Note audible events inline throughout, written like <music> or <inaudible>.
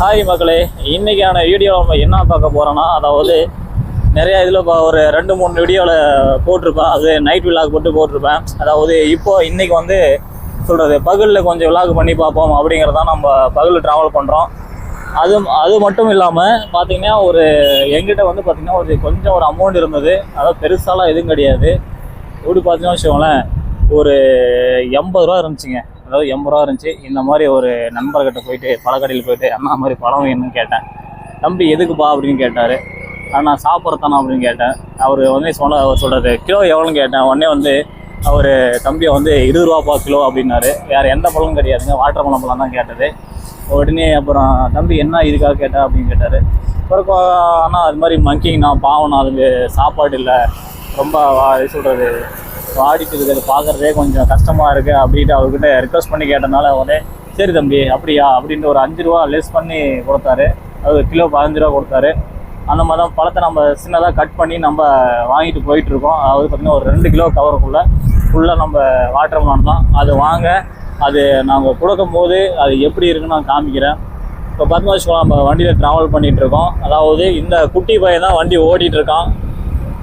Hi மக்களே இன்றைக்கான video நம்ம என்ன பார்க்க போகிறோன்னா அதாவது நிறைய இதில் இப்போ ஒரு ரெண்டு மூணு வீடியோவில் போட்டிருப்பேன். அது நைட் விழாக் போட்டு போட்டிருப்பேன். அதாவது இப்போ இன்றைக்கி வந்து சொல்கிறது பகலில் கொஞ்சம் விழாக் பண்ணி பார்ப்போம் அப்படிங்கிறதான் நம்ம பகலில் ட்ராவல் பண்ணுறோம் அது அது மட்டும் இல்லாமல் பார்த்தீங்கன்னா ஒரு எங்கிட்ட வந்து பார்த்திங்கன்னா ஒரு கொஞ்சம் ஒரு அமௌண்ட் இருந்தது. அதாவது பெருசாலாம் எதுவும் கிடையாது. எப்படி பார்த்தீங்கன்னா வச்சுக்கோங்களேன் ஒரு எண்பது ரூபா இருந்துச்சுங்க. அதாவது எண்பது ரூபா இருந்துச்சு. இந்த மாதிரி ஒரு நண்பர்கிட்ட போயிட்டு பழக்கடையில் போயிட்டு அண்ணா மாதிரி பழம் வேணும்னு கேட்டேன். தம்பி எதுக்குப்பா? அப்படின்னு கேட்டார். அண்ணா சாப்பிட்றதானா அப்படின்னு கேட்டேன். அவர் வந்து சொன்ன அவர் சொல்கிறது கிலோ எவ்வளோன்னு கேட்டேன். உடனே வந்து அவர் தம்பியை வந்து இருபது ரூபாப்பா கிலோ? அப்படின்னாரு. வேறு எந்த பழமும் கிடையாதுங்க. வாட்டர் பழம் பழம் தான் கேட்டது. உடனே அப்புறம் தம்பி என்ன இதுக்காக கேட்டா? அப்படின்னு கேட்டார். அப்புறம் ஆனால் அது மாதிரி மங்கிங்கண்ணா பாவண்ணா அதுக்கு சாப்பாடு இல்லை. ரொம்ப வா- இது சொல்கிறது வாடிட்டு இருக்கிறது பார்க்குறதே கொஞ்சம் கஷ்டமாக இருக்குது அப்படின்ட்டு அவர்கிட்ட ரிக்வஸ்ட் பண்ணி கேட்டனால உடனே சரி தம்பி அப்படியா? அப்படின்ட்டு ஒரு அஞ்சு ரூபா லெஸ் பண்ணி கொடுத்தாரு. அது கிலோ பதினஞ்சு ரூபா கொடுத்தாரு. அந்த மாதிரி தான் பழத்தை நம்ம சின்னதாக கட் பண்ணி நம்ம வாங்கிட்டு போயிட்டுருக்கோம். அது அதாவது பார்த்திங்கன்னா ஒரு ரெண்டு கிலோ கவருக்குள்ளே ஃபுல்லாக நம்ம வாட்டர் மெலன் தான். அது வாங்க அது நாங்கள் கொடுக்கும் போது அது எப்படி இருக்குன்னு நான் காமிக்கிறேன். இப்போ பார்த்தீங்கன்னா வச்சுக்கலாம் நம்ம வண்டியில் ட்ராவல் பண்ணிகிட்ருக்கோம் இருக்கோம் அதாவது இந்த குட்டி பையன் தான் வண்டி ஓட்டிகிட்டு இருக்கான்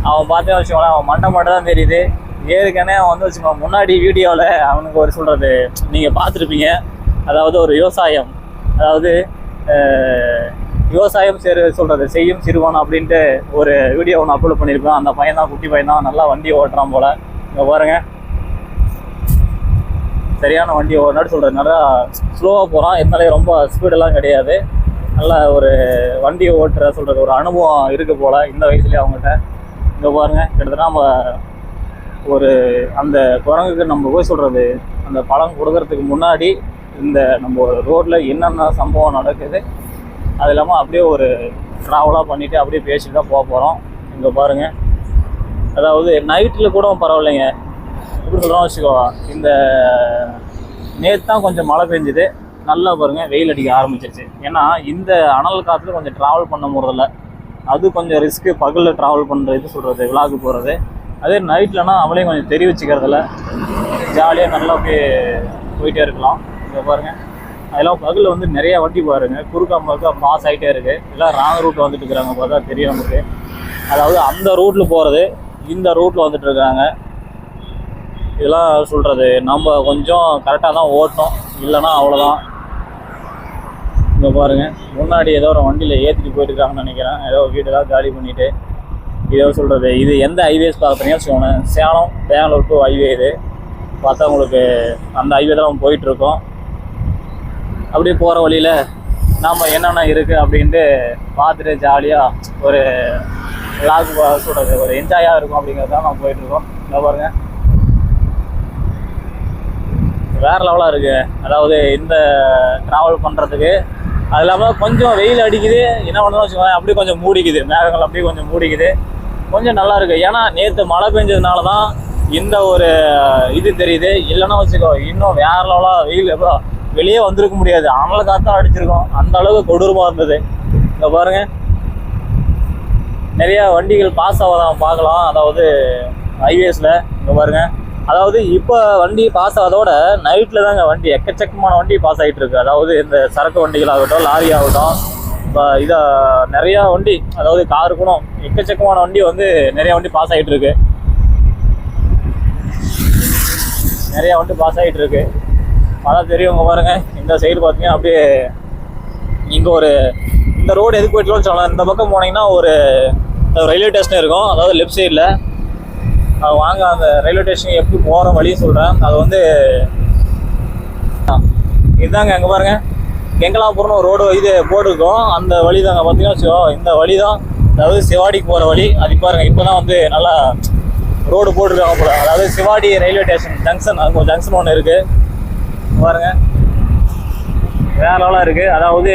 அவன் பார்த்தீங்கன்னா வச்சுக்கோங்களேன் அவன் மண்டை மட்டும் தான் தெரியுது. ஏற்கனவே அவன் வந்து வச்சுக்கோங்க முன்னாடி வீடியோவில் அவனுக்கு ஒரு சொல்கிறது நீங்கள் பார்த்துருப்பீங்க. அதாவது ஒரு விவசாயம். அதாவது விவசாயம் சரி சொல்கிறது செய்யும் சிறுவன் அப்படின்ட்டு ஒரு வீடியோ ஒன்று அப்லோட் பண்ணியிருப்பேன் அந்த பையன் தான் குட்டி பையன் தான் நல்லா வண்டி ஓட்டுறான் போல். இங்கே பாருங்க. சரியான வண்டி ஓடினாடு சொல்கிறது நல்லா ஸ்லோவாக போகிறான் இருந்தாலே ரொம்ப ஸ்பீடெல்லாம் கிடையாது. நல்ல ஒரு வண்டி ஓட்டுற சொல்கிறது ஒரு அனுபவம் இருக்குது போல் இந்த வயசுலேயே அவங்ககிட்ட. இங்கே பாருங்க கிட்டத்தட்ட நம்ம ஒரு அந்த குரங்குக்கு நம்ம போய் சொல்கிறது அந்த பழம் கொடுக்கறதுக்கு முன்னாடி இந்த நம்ம ரோட்டில் என்னென்ன சம்பவம் நடக்குது அது இல்லாமல் அப்படியே ஒரு ட்ராவலாக பண்ணிவிட்டு அப்படியே பேசிட்டு தான் போக போகிறோம் இங்கே பாருங்கள் அதாவது நைட்டில் கூட பரவாயில்லைங்க. எப்படி சொல்கிறோம் வச்சுக்கோ இந்த நேற்று தான் கொஞ்சம் மழை பெஞ்சுது. நல்லா பாருங்கள் வெயில் அடிக்க ஆரம்பிச்சிருச்சு. ஏன்னா இந்த அனல் காற்றுல கொஞ்சம் ட்ராவல் பண்ண முடியல அது கொஞ்சம் ரிஸ்க்கு பகலில் ட்ராவல் பண்ணுறது சொல்கிறது விழாக்கு போகிறது அதே நைட்லனா அவளையும் கொஞ்சம் தெரிய வச்சுக்கிறதுல. ஜாலியாக நல்லா அப்படியே போயிட்டே இருக்கலாம். இங்கே பாருங்க. அதெல்லாம் பகலில் வந்து நிறையா வண்டி பாருங்க. குறுக்கா மறுக்கா பாஸ் ஆகிட்டே இருக்கு. எல்லாம் ராங் ரூட்டில் வந்துட்டு இருக்கிறாங்க பார்த்தா தெரியும் நமக்கு. அதாவது அந்த ரூட்டில் போகிறது இந்த ரூட்டில் வந்துட்டு இருக்காங்க. இதெல்லாம் சொல்கிறது நம்ம கொஞ்சம் கரெக்டாக தான் ஓட்டணும். இல்லைன்னா அவ்வளோதான் இங்கே பாருங்க. முன்னாடி ஏதோ ஒரு வண்டியில் ஏற்றிட்டு போயிட்டுருக்காங்கன்னு நினைக்கிறேன். ஏதோ வீடெல்லாம் காலி பண்ணிவிட்டு இதை சொல்கிறது இது எந்த ஹைவேஸ் பார்க்குறீங்கன்னு வச்சுக்கோங்க சேலம் பெங்களூர் டு ஹைவே இது. பார்த்தா உங்களுக்கு அந்த ஹைவே தான் நம்ம அப்படியே போகிற வழியில் நாம் என்னென்ன இருக்குது அப்படின்ட்டு பார்த்துட்டு ஜாலியாக ஒரு லாக் சொல்கிறது ஒரு என்ஜாயாக இருக்கும் அப்படிங்கிறது தான் நம்ம போயிட்டுருக்கோம். இந்த பாருங்கள் வேற லெவலாக இருக்குது அதாவது இந்த ட்ராவல் பண்ணுறதுக்கு அது இல்லாமல் கொஞ்சம் வெயில் அடிக்குது. என்ன பண்ணுறோம் வச்சுக்கோங்க அப்படியே கொஞ்சம் மூடிக்குது. மேகங்கள் அப்படியே கொஞ்சம் மூடிக்குது. கொஞ்சம் நல்லா இருக்கு. ஏன்னா நேற்று மழை பெஞ்சதுனால தான் இந்த ஒரு இது தெரியுது. இல்லைன்னா வச்சுக்கோ இன்னும் வேற லெவலாக வெயில் எப்போ வெளியே வந்திருக்க முடியாது. அனல காத்தா அடிச்சிருக்கோம். அந்த அளவுக்கு கொடூரமாக இருந்தது. இங்கே பாருங்க. நிறைய வண்டிகள் பாஸ் ஆகாதான் பார்க்கலாம். அதாவது ஹைவேஸில் இங்கே பாருங்க. அதாவது இப்போ வண்டி பாஸ் ஆகாதோட நைட்டில் தாங்க வண்டி எக்கச்சக்கமான வண்டி பாஸ் ஆகிட்டு இருக்கு. அதாவது இந்த சரக்கு வண்டிகள் ஆகட்டும் லாரி ஆகட்டும் இப்போ இதை நிறையா வண்டி அதாவது காரு கூட எக்கச்சக்கமான வண்டி வந்து நிறைய வண்டி பாஸ் ஆகிட்டு இருக்கு நிறைய வண்டி பாஸ் ஆகிட்டு இருக்கு அதான் தெரியும் பாருங்க இந்த சைடு பார்த்தீங்கன்னா அப்படியே இங்கே ஒரு இந்த ரோடு எதுக்கு போயிட்டுலாம் சொல்லலாம். இந்த பக்கம் போனீங்கன்னா ஒரு ரயில்வே ஸ்டேஷன் இருக்கும். அதாவது லெஃப்ட் சைடில் வாங்க அந்த ரயில்வே ஸ்டேஷன் எப்படி போகிற வழியும் சொல்கிறேன் அது வந்து இதுதாங்க அங்கே பாருங்கள் கெங்கலாபுரம்னு ஒரு ரோடு இது போர்டு இருக்கும் அந்த வழி தாங்க பார்த்தீங்கன்னா இந்த வழி தான் அதாவது சிவாடிக்கு போகிற வழி. அது பாருங்க இப்போ தான் வந்து நல்லா ரோடு போட்டிருக்காங்க போல. அதாவது சிவாடி ரயில்வே ஸ்டேஷன் ஜங்ஷன் அங்கே ஒரு ஜங்ஷன் ஒன்று இருக்குது பாருங்கள் வேற லெவலாக இருக்குது அதாவது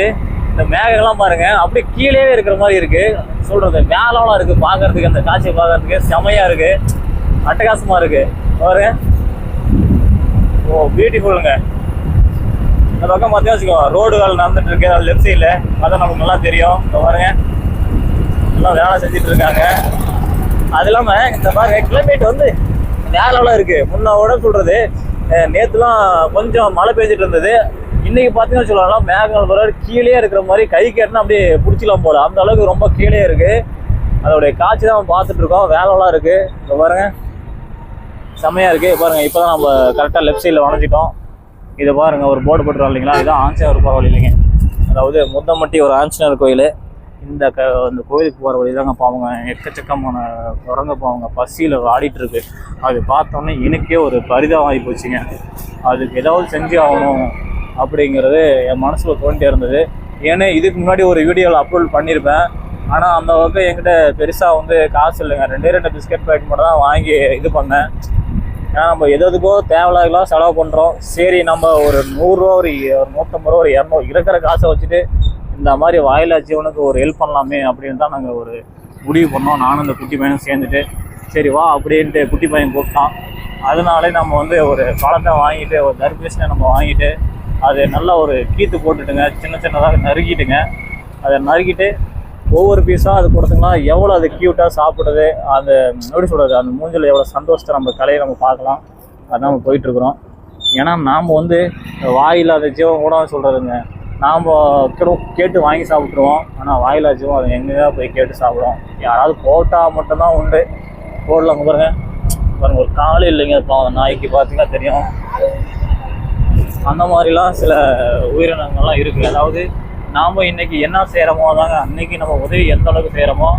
இந்த மேகங்கள்லாம் பாருங்கள் அப்படியே கீழே இருக்கிற மாதிரி இருக்குது சொல்கிறது வேற லெவலாக பார்க்குறதுக்கு அந்த காட்சியை பார்க்கறதுக்கு செமையாக இருக்குது அட்டகாசமாக இருக்குது பாருங்க. ஓ பியூட்டிஃபுல்லுங்க இந்த பக்கம் பார்த்தீங்கன்னா வச்சுக்கோ ரோடுகள் நடந்துட்டு இருக்கு. அது லெஃப்ட் சைடில் அதான் நமக்கு நல்லா தெரியும். இப்போ பாருங்க. நல்லா வேலை செஞ்சுட்டு இருக்காங்க. அது இல்லாமல் இந்த பாருங்க கிளைமேட் வந்து வேற லெவலாக இருக்கு. முன்னோட சொல்றது நேற்றுலாம் கொஞ்சம் மழை பெஞ்சிட்டு இருந்தது. இன்னைக்கு பார்த்தீங்கன்னா சொல்லலாம் மேகங்கள் வர கீழே இருக்கிற மாதிரி கை கேட்டுனா அப்படியே பிடிச்சிலாம் போல. அந்த அளவுக்கு ரொம்ப கீழே இருக்கு. அதோடைய காட்சி தான் நம்ம பார்த்துட்டு இருக்கோம். வேலைலாம் இருக்கு. இப்போ பாருங்க. செம்மையா இருக்கு. பாருங்க இப்போ தான் நம்ம கரெக்டாக லெஃப்ட் சைடில் வளைஞ்சிட்டோம். இதை பாருங்கள் ஒரு போர்டு போட்டுருவோம் இல்லைங்களா? இதான் ஆஞ்சநேயர் போகிற வழி இல்லைங்க. அதாவது முத்தமட்டி ஒரு ஆஞ்சநேயர் கோயில். இந்த க இந்த கோயிலுக்கு போகிற வழி தாங்க பாவங்க. எக்கச்சக்கமான குரங்க பாவங்க. பசியில் ஆடிட்டுருக்கு. அது பார்த்தோன்னே எனக்கே ஒரு பரிதாபமாகி போச்சுங்க. அதுக்கு ஏதாவது செஞ்சு ஆகணும் அப்படிங்கிறது என் மனசில் தோண்டிட்டே இருந்தது. ஏன்னா இதுக்கு முன்னாடி ஒரு வீடியோவில் அப்லோட் பண்ணியிருப்பேன் ஆனால் அந்த அளவுக்கு என்கிட்ட பெருசாக வந்து காசு இல்லைங்க. ரெண்டே ரெண்டு பிஸ்கட் பேக்கெட் மட்டும் தான் வாங்கி இது பண்ணேன். ஏன்னா நம்ம எது எதுக்கோ தேவையில்லாம் செலவு பண்ணுறோம் சரி நம்ம ஒரு நூறுரூவா ஒரு நூற்றம்பது ரூபா ஒரு இரநூறு இருக்கிற காசை வச்சுட்டு இந்த மாதிரி வாயிலா ஜீவனுக்கு ஒரு ஹெல்ப் பண்ணலாமே அப்படின்னு தான் நாங்கள் ஒரு முடிவு பண்ணோம். நானும் இந்த குட்டி பையனும் சேர்ந்துட்டு சரி வா அப்படின்ட்டு குட்டி பையன் கூப்பிட்டான். அதனாலே நம்ம வந்து ஒரு பழத்தை வாங்கிட்டு ஒரு தர்பீசனை நம்ம வாங்கிட்டு அது நல்லா ஒரு கீத்து போட்டுட்டுங்க சின்ன சின்னதாக நறுக்கிட்டுங்க. அதை நறுக்கிட்டு ஒவ்வொரு பீஸாக அது கொடுத்தோம்னா எவ்வளோ அது க்யூட்டாக சாப்பிடுது அந்த எப்படி சொல்கிறது அந்த மூஞ்சில் எவ்வளோ சந்தோஷத்தை நம்ம கலையை நம்ம பார்க்கலாம். அதான் நம்ம போயிட்டுருக்குறோம். ஏன்னா நாம் வந்து வாயில்லாத ஜீவன் கூட சொல்கிறதுங்க நாம் கேட்டு வாங்கி சாப்பிட்ருவோம் ஆனால் வாயில்லா ஜீவன் அது எங்கேயா போய் கேட்டு சாப்பிடுவோம். யாராவது போட்டால் மட்டும்தான் உண்டு. போடலாம் பாருங்க. பாருங்க ஒரு காலே இல்லைங்க. பாவம் நாய்க்கு பார்த்தீங்கன்னா தெரியும். அந்த மாதிரிலாம் சில உயிரினங்கள்லாம் இருக்குது அதாவது நாம் இன்னைக்கு என்ன செய்கிறோமோ தாங்க அன்றைக்கி நம்ம உதவி எந்த அளவுக்கு செய்கிறோமோ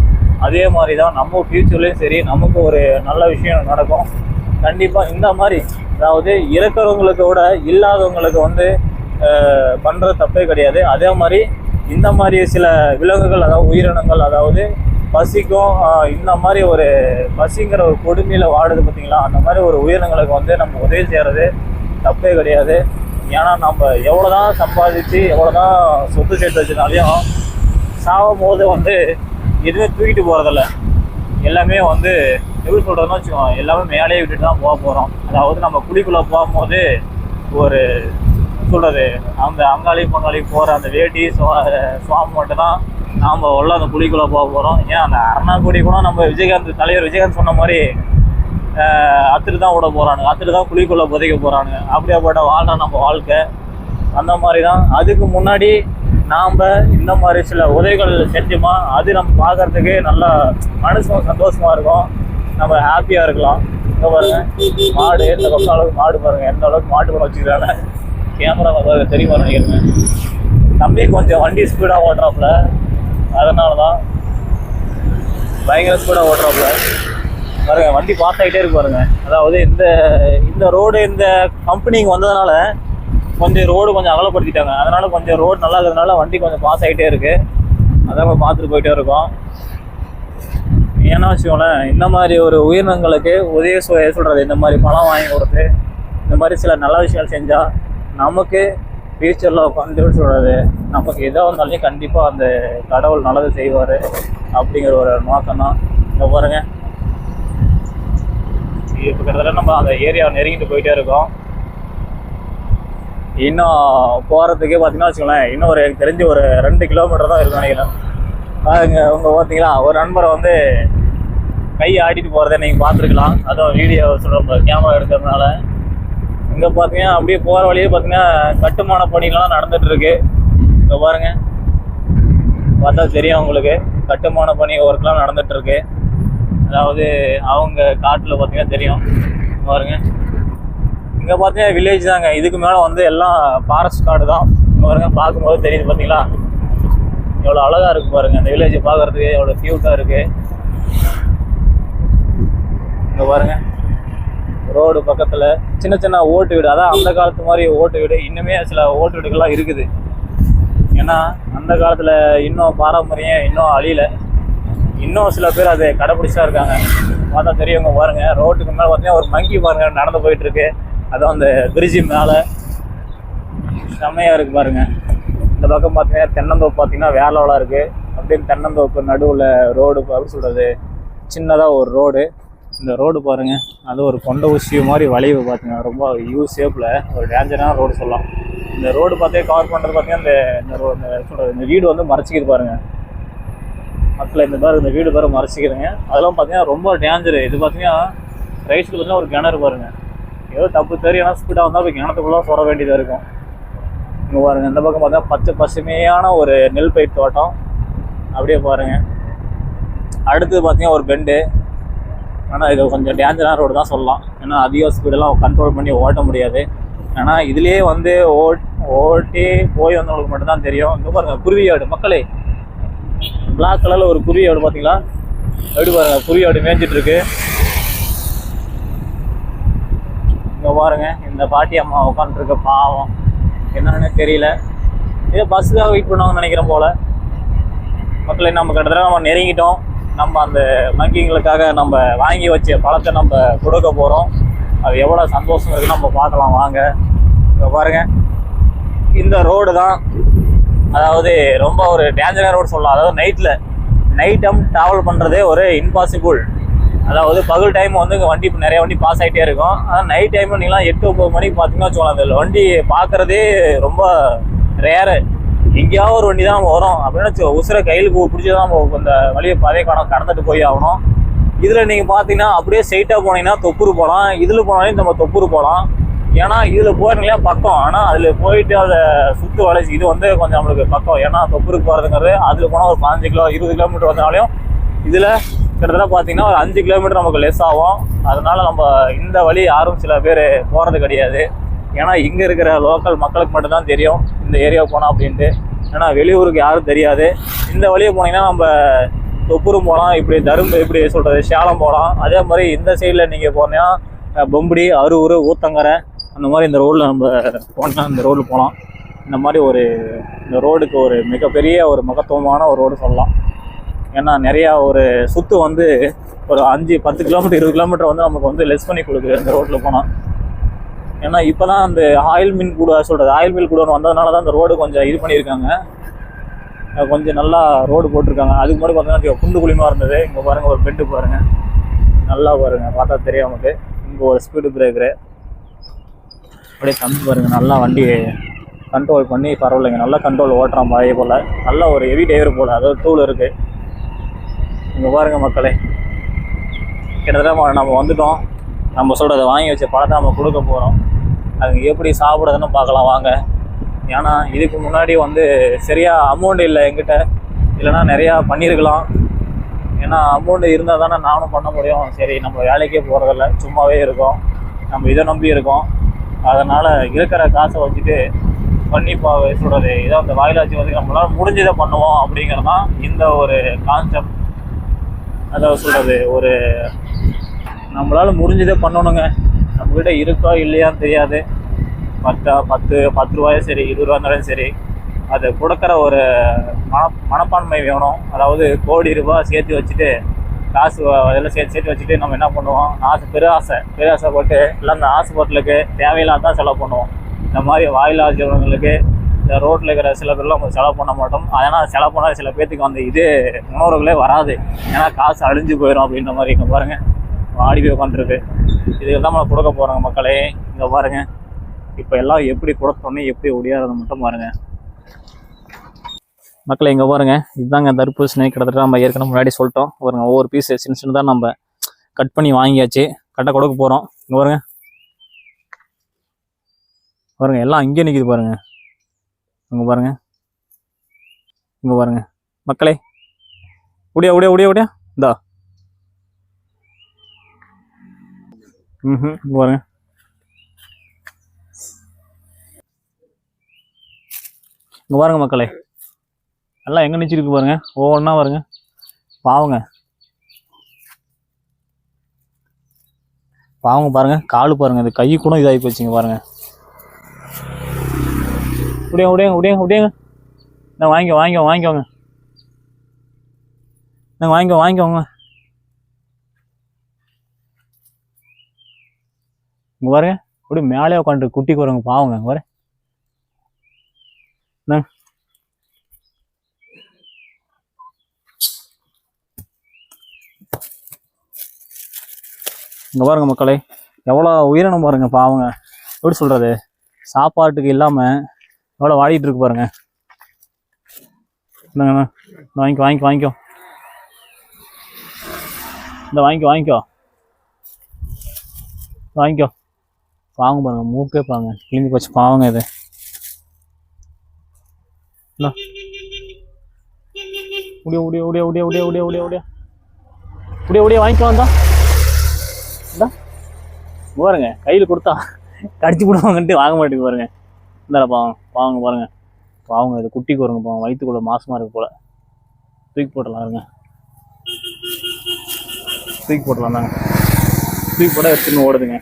அதே மாதிரி தான் நம்ம ஃப்யூச்சர்லேயும் சரி நமக்கு ஒரு நல்ல விஷயம் நடக்கும். கண்டிப்பாக இந்த மாதிரி அதாவது இருக்கிறவங்களுக்கு விட இல்லாதவங்களுக்கு வந்து பண்ணுற தப்பே கிடையாது. அதே மாதிரி இந்த மாதிரி சில விலங்குகள் அதாவது உயிரினங்கள் அதாவது பசிக்கும் இந்த மாதிரி ஒரு பசிங்கிற ஒரு கொடுமையில் வாடுது பார்த்தீங்களா அந்த மாதிரி ஒரு உயிரினங்களுக்கு வந்து நம்ம உதவி செய்கிறது தப்பே கிடையாது. ஏன்னா நம்ம எவ்வளோ தான் சம்பாதிச்சு எவ்வளோ தான் சொத்து சேர்த்து வச்சுனாலையும் சாகும் போது வந்து எதுவுமே தூக்கிட்டு போகிறதில்ல எல்லாமே வந்து எப்படி சொல்கிறதுன்னு வச்சுக்கோங்க எல்லாமே மேலேயே விட்டுட்டு தான் போக போகிறோம் அதாவது நம்ம குழிக்குள்ளே போகும்போது ஒரு சொல்கிறது அந்த அங்காளி பொங்காளி போகிற அந்த வேட்டி சுவாமி மட்டும் தான் நாம் உள்ள அந்த குழிக்குள்ளே போக போகிறோம் ஏன் அந்த அருணாக்குடி கூட நம்ம விஜயகாந்த் தலைவர் விஜயகாந்த் சொன்ன மாதிரி ஆஹ், அத்துட்டு தான் விட போகிறானுங்க அத்துட்டு தான் குழிக்குள்ளே புதைக்க போகிறானுங்க அப்படியாப்பட்ட வாழ்னா நம்ம வாழ்க்கை. அந்த மாதிரி தான் அதுக்கு முன்னாடி நாம் இந்த மாதிரி சில உதவிகள் செஞ்சோமா அது நம்ம பார்க்குறதுக்கு நல்லா மனசும் சந்தோஷமாக இருக்கும். நம்ம ஹாப்பியாக இருக்கலாம். இங்கே பாருங்க மாடு இந்த பக்கம் அளவுக்கு மாடு பாருங்கள் எந்த அளவுக்கு மாட்டு படம் வச்சுக்கிறாங்க. கேமரா பாருங்க தெரியுமா நினைக்கிறேன் தம்பி கொஞ்சம் வண்டி ஸ்பீடாக ஓட்டுறாப்புல அதனால தான் பயங்கர ஸ்பீடாக ஓட்டுறாப்புல பாருங்க வண்டி பாஸ் ஆகிட்டே இருக்கு பாருங்க. அதாவது இந்த இந்த ரோடு இந்த கம்பெனிக்கு வந்ததுனால கொஞ்சம் ரோடு கொஞ்சம் அகலப்படுத்திட்டாங்க. அதனால கொஞ்சம் ரோடு நல்லா இருக்கிறதுனால வண்டி கொஞ்சம் பாஸ் ஆகிட்டே இருக்கு. அதான் பார்த்துட்டு போயிட்டே இருக்கோம். ஏன்னா வச்சுக்கோங்களேன் இந்த மாதிரி ஒரு உயிரினங்களுக்கு உதவி சொ- சொல்றது? இந்த மாதிரி பணம் வாங்கி கொடுத்து இந்த மாதிரி சில நல்ல விஷயங்கள் செஞ்சால் நமக்கு ஃப்யூச்சரில் உட்காந்து சொல்கிறது நமக்கு எதாக இருந்தாலும் கண்டிப்பாக அந்த கடவுள் நல்லது செய்வார் அப்படிங்கிற ஒரு நோக்கம் தான் இங்கே பாருங்கள் இப்போ கிட்டத்தட்ட நம்ம அந்த ஏரியாவை நெருங்கிட்டு போயிட்டே இருக்கோம். இன்னும் போகிறதுக்கே பார்த்தீங்கன்னா வச்சுக்கோங்களேன் இன்னும் ஒரு எனக்கு தெரிஞ்சு ஒரு ரெண்டு கிலோமீட்டர் தான் இருக்கும் நினைக்கிறேன். பாருங்க உங்கள் பார்த்தீங்களா ஒரு நண்பரை வந்து கை ஆடிட்டு போகிறத நீங்கள் பார்த்துருக்கலாம். அதுவும் வீடியோ சொல்கிற கேமரா எடுக்கிறதுனால. இங்கே பார்த்தீங்கன்னா அப்படியே போகிற வழியே பார்த்தீங்கன்னா கட்டுமான பணிகள்லாம் நடந்துகிட்ருக்கு இங்கே பாருங்கள் பார்த்தா தெரியும் உங்களுக்கு கட்டுமான பணி ஒர்க்லாம் நடந்துகிட்ருக்கு அதாவது அவங்க காட்டில் பார்த்தீங்கன்னா தெரியும். பாருங்க. இங்கே பார்த்தீங்கன்னா வில்லேஜ் தாங்க. இதுக்கு மேலே வந்து எல்லாம் ஃபாரஸ்ட் காடு தான். இங்க பாருங்க பார்க்கும்போது தெரியுது பார்த்தீங்களா எவ்வளோ அழகாக இருக்கு பாருங்க. அந்த வில்லேஜை பார்க்கறதுக்கு எவ்வளோ க்யூட்டாக இருக்கு. இங்கே பாருங்க. ரோடு பக்கத்தில் சின்ன சின்ன ஓட்டு வீடு. அதான் அந்த காலத்து மாதிரி ஓட்டு வீடு. இன்னுமே சில ஓட்டு வீடுகள்லாம் இருக்குது. ஏன்னா அந்த காலத்தில் இன்னும் பாரம்பரியம் இன்னும் அழியல. இன்னும் சில பேர் அதை கடைப்பிடிச்சா இருக்காங்க. பார்த்தா தெரியவங்க பாருங்க ரோட்டுக்கு மேலே பார்த்தீங்கன்னா ஒரு மங்கி பாருங்க நடந்து போயிட்டு இருக்கு அதுவும் அந்த பிரிட்ஜு மேலே. செம்மையாக இருக்கு பாருங்க. இந்த பக்கம் பார்த்தீங்கன்னா தென்னந்தோப்பு பார்த்தீங்கன்னா வேலோலாம் இருக்கு. அப்படியே தென்னந்தோப்பு நடுவில் ரோடு அப்படி சொல்றது? சின்னதாக ஒரு ரோடு இந்த ரோடு பாருங்க அது ஒரு கொண்ட ஊசி மாதிரி வளைவு பார்த்தீங்கன்னா ரொம்ப யூ ஷேப்பில் ஒரு டேஞ்சரான ரோடு சொல்லலாம். இந்த ரோடு பார்த்தே கவர் பண்ணுறது பார்த்தீங்கன்னா இந்த இந்த ரோ இந்த இந்த வீடு வந்து மறைச்சிக்கிட்டு பாருங்கள் மக்களை இந்த மாதிரி இந்த வீடு பேரை மறைச்சிக்கிறேங்க. அதெல்லாம் பார்த்தீங்கன்னா ரொம்ப டேஞ்சரு இது பார்த்தீங்கன்னா ரைட்ஸில் பார்த்தீங்கன்னா ஒரு கிணறு பாருங்க. ஏதோ தப்பு தெரியும் ஏன்னா ஸ்பீடாக வந்தால் போய் கிணத்துக்குள்ளே சொல்ல வேண்டியதாக இருக்கும். இங்கே பாருங்கள் இந்த பக்கம் பார்த்தீங்கன்னா பச்சை பசுமையான ஒரு நெல் பயிர் தோட்டம். அப்படியே பாருங்க. அடுத்தது பார்த்தீங்கன்னா ஒரு பெண்டு ஆனால் இது கொஞ்சம் டேஞ்சரான ரோடு தான் சொல்லலாம். ஏன்னா அதிக ஸ்பீடெல்லாம் கண்ட்ரோல் பண்ணி ஓட்ட முடியாது. ஏன்னா இதுலேயே வந்து ஓட் ஓட்டி போய் வந்தவங்களுக்கு மட்டும்தான் தெரியும். இங்கே பாருங்கள் குருவியாடு மக்களே. பிளாக் கலரில் ஒரு குருவியோடு பார்த்தீங்களா எப்படி பாருங்க குருவியாடு மேய்ஞ்சிட்டு இருக்கு. இங்கே பாருங்க இந்த பாட்டி அம்மா உட்காந்துருக்க பாவம். என்னன்னு தெரியல. இதே பஸ்ஸுக்காக வெயிட் பண்ணுவாங்கன்னு நினைக்கிறேன் போல. மக்களை நம்ம கிட்டத்தட்ட நம்ம நெருங்கிட்டோம். நம்ம அந்த வங்கிங்களுக்காக நம்ம வாங்கி வச்ச பழத்தை நம்ம கொடுக்க போகிறோம் அது எவ்வளோ சந்தோஷம் இருக்குன்னு நம்ம பார்க்கலாம் வாங்க. இங்கே பாருங்க. இந்த ரோடு தான் அதாவது ரொம்ப ஒரு டேஞ்சராக ரோடு சொல்லலாம். அதாவது நைட்டில் நைட் டைம் ட்ராவல் பண்ணுறதே ஒரு இம்பாசிபிள் அதாவது பகல் டைம் வந்து இங்கே வண்டி நிறைய வண்டி பாஸ் ஆகிட்டே இருக்கும். ஆனால் நைட் டைமில் நீங்களாம் எட்டு ஒம்பது மணிக்கு பார்த்தீங்கன்னா வச்சுக்கோங்களேன் அந்த வண்டி பார்க்குறதே ரொம்ப ரேரு எங்கேயாவது ஒரு வண்டி தான் வரும். அப்படின்னா வச்சுக்கோ உசுரை கையில் பிடிச்சி தான் நம்ம இந்த வழியை பதவி கடம் கடந்துட்டு போய் ஆகணும். இதில் நீங்கள் பார்த்தீங்கன்னா அப்படியே ஸ்ட்ரைட்டாக போனீங்கன்னா தொப்பூர் போகலாம் இதில் போனாலும் நம்ம தொப்பூர் போகலாம் ஏன்னா இதில் போயிருந்தீங்களா பக்கம். ஆனால் அதில் போயிட்டு அதை சுற்று வளைச்சி இது வந்து கொஞ்சம் நம்மளுக்கு பக்கம். ஏன்னா தொப்பூருக்கு போகிறதுங்கிறது அதில் போனால் ஒரு பதினஞ்சு கிலோ இருபது கிலோமீட்டர் வந்தாலையும் இதில் கிட்டத்தட்ட பார்த்தீங்கன்னா ஒரு அஞ்சு கிலோமீட்டர் நமக்கு லெஸ் ஆகும். அதனால் நம்ம இந்த வழி யாரும் சில பேர் போகிறது கிடையாது. ஏன்னா இங்கே இருக்கிற லோக்கல் மக்களுக்கு மட்டும்தான் தெரியும் இந்த ஏரியா போனால் அப்படின்ட்டு. ஏன்னா வெளியூருக்கு யாரும் தெரியாது. இந்த வழியை போனீங்கன்னா நம்ம தொப்பூரும் போகலாம் இப்படி தரும்பு இப்படி சொல்கிறது சேலம் போகலாம் அதே மாதிரி இந்த சைடில் நீங்கள் போனீங்கன்னா பொம்படி அரூர் ஊத்தங்கரை அந்த மாதிரி இந்த ரோட்டில் நம்ம போனால் இந்த ரோடு போகலாம் இந்த மாதிரி ஒரு இந்த ரோடுக்கு ஒரு மிகப்பெரிய ஒரு மகத்துவமான ஒரு ரோடு சொல்லலாம். ஏன்னா நிறையா ஒரு சுற்று வந்து ஒரு அஞ்சு பத்து கிலோமீட்டர் இருபது கிலோமீட்டர் வந்து நமக்கு வந்து லெஸ் பண்ணி கொடுக்குது இந்த ரோட்டில் போனால் ஏன்னா இப்போ தான் அந்த ஆயில் மின் கூட சொல்கிறது ஆயில் மில் கூட வந்ததுனால தான் இந்த ரோடு கொஞ்சம் இது பண்ணியிருக்காங்க. கொஞ்சம் நல்லா ரோடு போட்டிருக்காங்க. அதுக்கு முன்னாடி பார்த்தீங்கன்னா குண்டு குழிமா இருந்தது. இங்கே பாருங்கள் ஒரு பெட்டு பாருங்கள் நல்லா பாருங்கள் பார்த்தா தெரியும் நமக்கு. இங்கே ஒரு ஸ்பீடு பிரேக்கரு அப்படியே தம்பி பாருங்க நல்லா வண்டி கண்ட்ரோல் பண்ணி பரவாயில்லைங்க. நல்லா கண்ட்ரோல் ஓட்டுறான் பழைய போல். நல்ல ஒரு ஹெவி டிரைவர் போல். அதாவது டூல் இருக்குது இங்கே பாருங்க மக்களே. கிட்டத்தட்ட நம்ம- வந்துட்டோம். நம்ம சொல்கிறத வாங்கி வச்ச பழத்தை நம்ம கொடுக்க போகிறோம் அது எப்படி சாப்பிடுறதுன்னு பார்க்கலாம் வாங்க. ஏன்னா இதுக்கு முன்னாடி வந்து சரியாக அமௌண்ட் இல்லை எங்கிட்ட இல்லைன்னா நிறையா பண்ணியிருக்கலாம். ஏன்னா அமௌண்ட் இருந்தால் தானே நானும் பண்ண முடியும். சரி நம்ம வேலைக்கே போகிறதில்ல சும்மாவே இருக்கோம். நம்ம இதை நம்பி இருக்கோம். அதனால் இருக்கிற காசை வச்சுட்டு பண்ணி பா சொல்கிறது இதை அந்த வாயிலாச்சு வந்து நம்மளால் முடிஞ்சதை பண்ணுவோம் அப்படிங்கிறது தான் இந்த ஒரு கான்செப்ட் அதாவது சொல்கிறது ஒரு நம்மளால் முடிஞ்சதை பண்ணணுங்க. நம்மக்கிட்ட இருக்கா இல்லையான்னு தெரியாது. பத்தா பத்து பத்து ரூபாயும் சரி இருபது ரூபா இருந்தாலும் சரி அதை கொடுக்குற ஒரு மன மனப்பான்மை வேணும். அதாவது கோடி ரூபாய் சேர்த்து வச்சுட்டு காசு அதெல்லாம் இதெல்லாம் சேர்த்து சேர்த்து வச்சுட்டு நம்ம என்ன பண்ணுவோம்? ஆசை பெரு ஆசை. பெரு ஆசைப்பட்டு இல்லை அந்த ஹாஸ்பிட்டலுக்கு தேவையில்லாத தான் செலவு பண்ணுவோம். இந்த மாதிரி வாயிலாஜவங்களுக்கு இந்த ரோட்டில் இருக்கிற சில பேர்லாம் நம்ம செலவு பண்ண மாட்டோம். அதனால் செலவு பண்ணால் சில பேர்த்துக்கு வந்து இது உணர்வுகளே வராது. ஏன்னா காசு அழிஞ்சு போயிடும் அப்படின்ற மாதிரி இங்கே பாருங்கள் ஆடி போய் உட்காந்துருக்கு இதுக்கு தான் நம்ம கொடுக்க போகிறோங்க மக்களே. இங்கே பாருங்கள் இப்போ எல்லாம் எப்படி கொடுத்தோன்னே எப்படி ஒடியாறது மட்டும் பாருங்கள் மக்களை இங்கே பாருங்க. இதுதாங்க தர்பூசணி. கிட்டத்தட்ட நம்ம ஏற்கனவே முன்னாடி சொல்லிட்டோம். பாருங்க ஒவ்வொரு பீஸ் சின்ன சின்னதாக நம்ம கட் பண்ணி வாங்கியாச்சு. கரெக்டாக கொடுக்க போகிறோம் இங்கே பாருங்க. பாருங்க எல்லாம் இங்கே நிற்கிது பாருங்க. இங்கே பாருங்க. இங்கே பாருங்க. மக்களே உடையா உடையா உடியா உடையா. இந்தா. ம் இங்கே பாருங்க. இங்கே பாருங்க மக்களே. எல்லாம் எங்கே நிச்சிருக்கு பாருங்கள் ஒவ்வொன்றா பாருங்க. பாவங்க. பாவங்க பாருங்கள் காலு பாருங்கள் இது கை கூட இதாகி போச்சுங்க பாருங்கள் உடையங்க உடையங்க உடையங்க உடையங்க. நான் வாங்கிக்கோ வாங்கிக்கோ வாங்கிக்கோங்க. நாங்கள் வாங்கிக்கோ வாங்கிக்கோங்க. இங்கே பாருங்க. அப்படியே மேலே உட்காந்துட்டு குட்டி குரங்க பாவங்க. வரேன் பாரு. இங்கே பாருங்கள் மக்களே எவ்வளோ உயிரினம் பாருங்கள் பாவங்க. எப்படி சொல்கிறது சாப்பாட்டுக்கு இல்லாமல் எவ்வளோ வாடிட்டு இருக்கு பாருங்கள் என்னங்கண்ணா வாங்கிக்கோ வாங்கிக்கோ வாங்கிக்கோ. இந்த வாங்கிக்கோ வாங்கிக்கோ. வாங்கிக்கோ. பாவங்க பாருங்கள் மூக்கே பாங்க கிளிஞ்சு போச்சு பாவங்க இது. இந்தா. முடிய உடைய உடைய உடைய உடைய உடைய உடைய உடைய உடைய. முடிய வாங்கிக்கலாம் தான் பாருங்க கையில் கொடுத்தா கடிச்சு விடுவாங்கன்ட்டு வாங்க மாட்டேங்குது பாருங்க. இந்தாடா பாவம் பாவங்க பாருங்க. பாவங்க இது குட்டிக்கு கோருங்க பாவம் வயிற்றுக்குள்ள மாசமா இருக்கு போல. தூக்கி போட்டலாம் இருங்க. தூக்கி போட்டலாம் தாங்க. தூக்கி போட எடுத்துன்னு ஓடுதுங்க.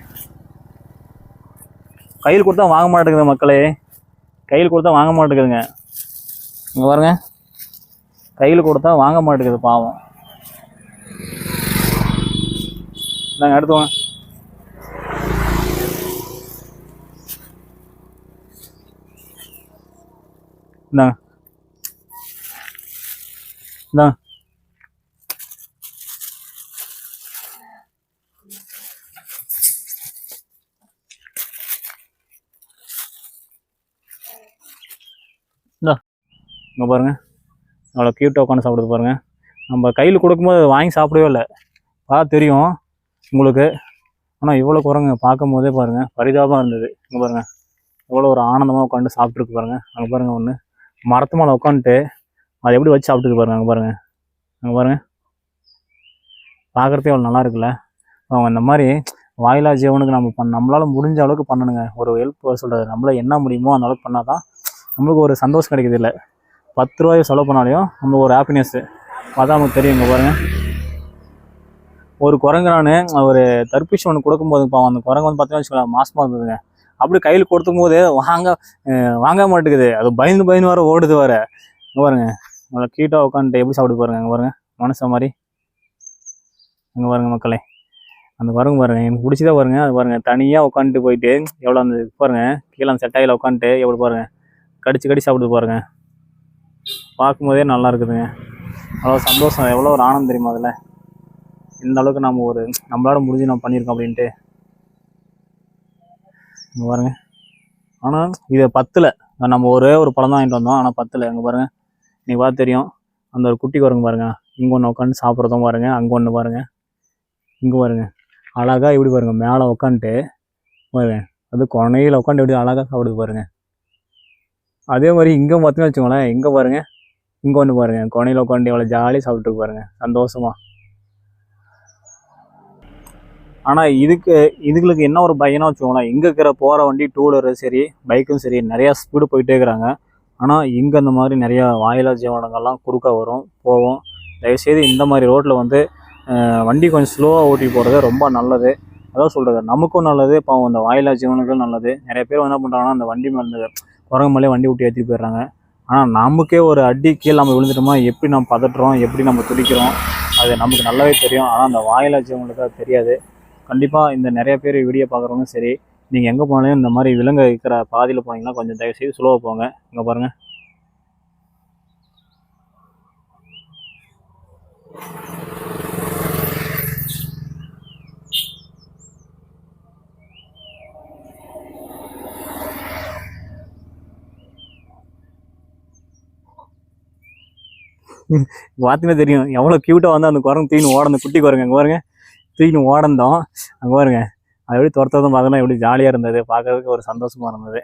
கையில் கொடுத்தா வாங்க மாட்டேங்குது மக்களே. கையில் கொடுத்தா வாங்க மாட்டேங்குதுங்க. இங்கே பாருங்க. கையில் கொடுத்தா வாங்க மாட்டேங்குது பாவம். நாங்கள் அடுத்து இந்தாங்க இந்தாங்க இந்தா. இங்கே பாருங்கள் அவ்வளோ க்யூட்டாக உட்காந்து சாப்பிடுது பாருங்கள் நம்ம கையில் கொடுக்கும்போது வாங்கி சாப்பிடவே இல்லை. பார்த்து தெரியும் உங்களுக்கு. ஆனால் இவ்வளோ குரங்கு பார்க்கும் போதே பாருங்கள் பரிதாபமாக இருந்தது. இங்கே பாருங்கள் எவ்வளோ ஒரு ஆனந்தமாக உட்காந்து சாப்பிட்ருக்கு பாருங்கள் அங்கே பாருங்கள் ஒன்று மரத்து மேலே உட்காந்துட்டு அதை எப்படி வச்சு சாப்பிட்டுட்டு பாருங்க அங்கே பாருங்கள் அங்கே பாருங்க. பார்க்குறதே அவ்வளோ நல்லா இருக்குல்ல? அவங்க இந்த மாதிரி வாயிலா ஜீவனுக்கு நம்ம பண்ண நம்மளால் முடிஞ்ச அளவுக்கு பண்ணணுங்க. ஒரு ஹெல்ப் சொல்கிறது நம்மளால் என்ன முடியுமோ அந்த அளவுக்கு பண்ணால் தான் நம்மளுக்கு ஒரு சந்தோஷம் கிடைக்கிது இல்லை. பத்து ரூபாய் செலவு பண்ணாலையும் நம்மளுக்கு ஒரு ஹாப்பினஸ்ஸு அதான் நமக்கு தெரியும் இங்கே பாருங்கள் ஒரு குரங்கு நான் ஒரு தர்பீஸ் ஒன்று கொடுக்கும்போது பாவம் அந்த குரங்கு வந்து பார்த்தீங்கன்னா வச்சுக்கலாம் மாசமாக இருந்ததுங்க. அப்படி கையில் கொடுத்தும் போது வாங்க வாங்க மாட்டேங்குது. அது பயந்து பயந்து வர ஓடுது வர இங்கே பாருங்க. நல்லா கீட்டாக உட்காந்துட்டு எப்படி சாப்பிட்டு பாருங்க அங்கே பாருங்க. மனசை மாதிரி. அங்கே பாருங்க மக்களே. அந்த பாருங்க பாருங்க. எனக்கு பிடிச்சதே பாருங்க அது பாருங்க. தனியாக உட்காந்துட்டு போயிட்டு எவ்வளோ அந்த இது பாருங்க. கீழே அந்த செட்டாயில் உட்காந்துட்டு எவ்வளோ பாருங்க. கடிச்சு கடிச்சு சாப்பிட்டு பாருங்க. பார்க்கும்போதே நல்லா இருக்குதுங்க. அவ்வளோ சந்தோஷம். எவ்வளோ ஒரு ஆனந்தம் தெரியுமா அதில்? இந்த அளவுக்கு நம்ம ஒரு நம்மளால முடிஞ்சு நம்ம பண்ணியிருக்கோம் அப்படின்ட்டு. இங்கே பாருங்கள் ஆனால் இது பத்தில். நம்ம ஒரே ஒரு பழம் தான் வாங்கிட்டு வந்தோம். ஆனால் பத்தில். இங்கே பாருங்கள் இன்றைக்கி பார்த்து தெரியும். அந்த ஒரு குட்டி குரங்கு பாருங்கள் இங்கே ஒன்று உட்காந்து சாப்பிட்றதும் பாருங்கள் அங்கே ஒன்று பாருங்கள் இங்கே பாருங்க. அழகாக இப்படி பாருங்கள் மேலே உட்காந்துட்டு பாருங்க. அது கொனையில் உட்காந்து எப்படி அழகாக சாப்பிடுது பாருங்கள் அதே மாதிரி இங்கே பார்த்தீங்கன்னு வச்சுக்கோங்களேன். இங்கே பாருங்கள் இங்கே ஒன்று பாருங்கள் கொனையில் உட்காந்து எவ்வளோ ஜாலியாக சாப்பிட்ருக்கு பாருங்கள் சந்தோஷமா. ஆனால் இதுக்கு இதுகளுக்கு என்ன ஒரு பயனாக வச்சுக்கோங்களேன். இங்கே இருக்கிற போகிற வண்டி டூ வீலரும் சரி பைக்கும் சரி நிறையா ஸ்பீடு போயிட்டே இருக்கிறாங்க. ஆனால் இங்கே இந்த மாதிரி நிறையா வாயிலா ஜீவனங்கள்லாம் குறுக்க வரும் போகும். தயவுசெய்து இந்த மாதிரி ரோட்டில் வந்து வண்டி கொஞ்சம் ஸ்லோவாக ஓட்டி போகிறது ரொம்ப நல்லது. அதான் சொல்கிறது நமக்கும் நல்லது இப்போ அந்த வாயிலா ஜீவனுக்கும் நல்லது. நிறைய பேர் என்ன பண்ணுறாங்கன்னா அந்த வண்டி மேலே குரங்கு மேலே வண்டி விட்டு ஏற்றி போயிடுறாங்க. ஆனால் நமக்கே ஒரு அடி கீழே நம்ம விழுந்துட்டோமா எப்படி நம்ம பதட்டுறோம் எப்படி நம்ம துடிக்கிறோம் அது நமக்கு நல்லாவே தெரியும். ஆனால் அந்த வாயிலா ஜீவனுக்கு தெரியாது. கண்டிப்பாக இந்த நிறைய பேர் வீடியோ பார்க்குறவங்க சரி நீங்கள் எங்கே போனாலும் இந்த மாதிரி விலங்கு இருக்கிற பாதியில் போனீங்கன்னா கொஞ்சம் தயவுசெய்து ஸ்லோவாக போங்க. இங்கே பாருங்கள் பார்த்தீங்கன்னா <laughs> தெரியும். எவ்வளோ க்யூட்டாக வந்து அந்த குரங்கு தீனு ஓடணும் குட்டி குரங்கு. அங்கே பாருங்க. தூக்கின்னு ஓடந்தோம். அங்கே பாருங்க. அது எப்படி துரத்ததும் பார்த்தோன்னா எப்படி ஜாலியாக இருந்தது. பார்க்கறதுக்கு ஒரு சந்தோஷமாக இருந்தது.